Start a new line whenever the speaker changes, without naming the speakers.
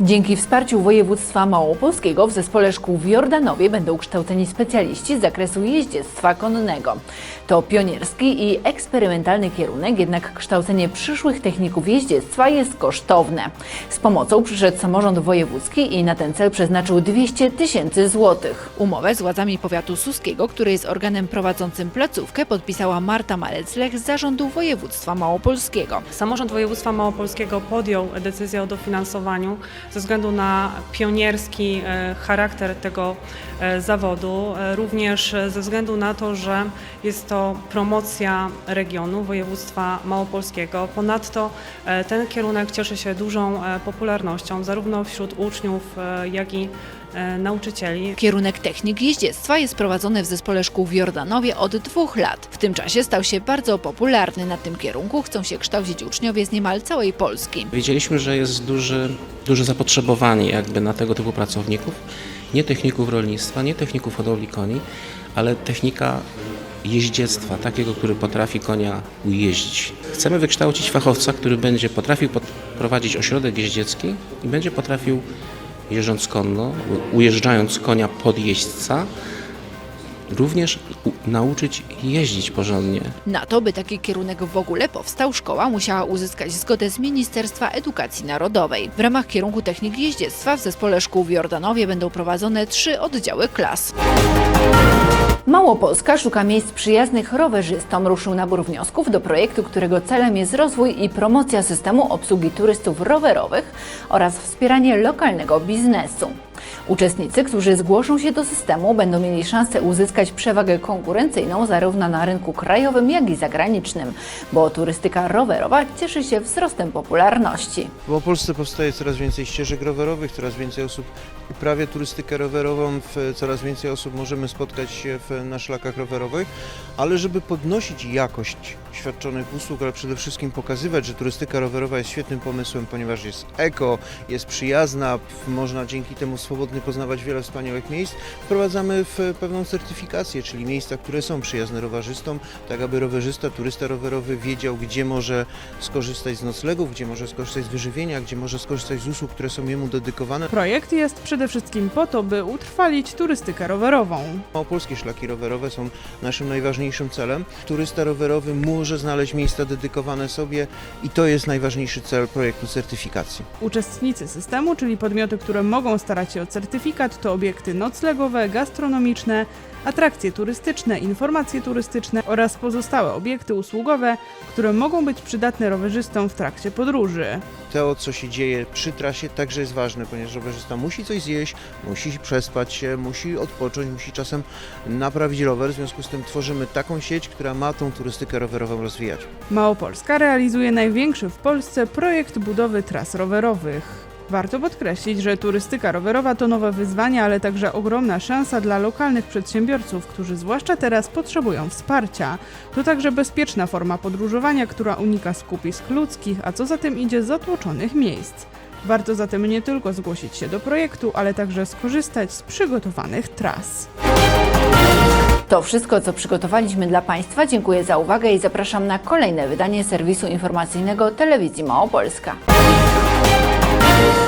Dzięki wsparciu województwa małopolskiego w zespole szkół w Jordanowie będą kształceni specjaliści z zakresu jeździectwa konnego. To pionierski i eksperymentalny kierunek, jednak kształcenie przyszłych techników jeździectwa jest kosztowne. Z pomocą przyszedł samorząd wojewódzki i na ten cel przeznaczył 200 tysięcy złotych. Umowę z władzami powiatu suskiego, który jest organem prowadzącym placówkę, podpisała Marta Maleclech z zarządu województwa małopolskiego.
Samorząd województwa małopolskiego podjął decyzję o dofinansowaniu ze względu na pionierski e, charakter tego e, zawodu, e, również ze względu na to, że jest to promocja regionu województwa małopolskiego. Ponadto ten kierunek cieszy się dużą popularnością zarówno wśród uczniów, jak i nauczycieli.
Kierunek technik jeździectwa jest prowadzony w zespole szkół w Jordanowie od dwóch lat. W tym czasie stał się bardzo popularny. Na tym kierunku chcą się kształcić uczniowie z niemal całej Polski.
Wiedzieliśmy, że jest duży, duże zapotrzebowanie jakby na tego typu pracowników. Nie techników rolnictwa, nie techników hodowli koni, ale technika jeździectwa, takiego, który potrafi konia ujeździć. Chcemy wykształcić fachowca, który będzie potrafił pod- prowadzić ośrodek jeździecki i będzie potrafił jeżdżąc konno, ujeżdżając konia pod jeźdźca, również nauczyć jeździć porządnie.
Na to, by taki kierunek w ogóle powstał, szkoła musiała uzyskać zgodę z Ministerstwa Edukacji Narodowej. W ramach kierunku technik jeździectwa w zespole szkół w Jordanowie będą prowadzone trzy oddziały klas. Małopolska szuka miejsc przyjaznych rowerzystom. Ruszył nabór wniosków do projektu, którego celem jest rozwój i promocja systemu obsługi turystów rowerowych oraz wspieranie lokalnego biznesu. Uczestnicy, którzy zgłoszą się do systemu, będą mieli szansę uzyskać przewagę konkurencyjną zarówno na rynku krajowym, jak i zagranicznym, bo turystyka rowerowa cieszy się wzrostem popularności.
W Małopolsce powstaje coraz więcej ścieżek rowerowych, coraz więcej osób uprawia turystykę rowerową, coraz więcej osób możemy spotkać się na szlakach rowerowych, ale żeby podnosić jakość świadczonych usług, ale przede wszystkim pokazywać, że turystyka rowerowa jest świetnym pomysłem, ponieważ jest eko, jest przyjazna, można dzięki temu swobodnie poznawać wiele wspaniałych miejsc, wprowadzamy w pewną certyfikację, czyli miejsca, które są przyjazne rowerzystom, tak aby rowerzysta, turysta rowerowy wiedział, gdzie może skorzystać z noclegów, gdzie może skorzystać z wyżywienia, gdzie może skorzystać z usług, które są jemu dedykowane.
Projekt jest przede wszystkim po to, by utrwalić turystykę rowerową.
Małopolskie szlaki rowerowe są naszym najważniejszym celem. Turysta rowerowy może znaleźć miejsca dedykowane sobie i to jest najważniejszy cel projektu certyfikacji.
Uczestnicy systemu, czyli podmioty, które mogą starać się o certyfikat, to obiekty noclegowe, gastronomiczne, atrakcje turystyczne, informacje turystyczne oraz pozostałe obiekty usługowe, które mogą być przydatne rowerzystom w trakcie podróży.
To, co się dzieje przy trasie, także jest ważne, ponieważ rowerzysta musi coś zjeść, musi przespać się, musi odpocząć, musi czasem naprawić rower. W związku z tym tworzymy taką sieć, która ma tą turystykę rowerową rozwijać.
Małopolska realizuje największy w Polsce projekt budowy tras rowerowych. Warto podkreślić, że turystyka rowerowa to nowe wyzwanie, ale także ogromna szansa dla lokalnych przedsiębiorców, którzy zwłaszcza teraz potrzebują wsparcia. To także bezpieczna forma podróżowania, która unika skupisk ludzkich, a co za tym idzie zatłoczonych miejsc. Warto zatem nie tylko zgłosić się do projektu, ale także skorzystać z przygotowanych tras.
To wszystko, co przygotowaliśmy dla Państwa. Dziękuję za uwagę i zapraszam na kolejne wydanie serwisu informacyjnego Telewizji Małopolska. Yeah.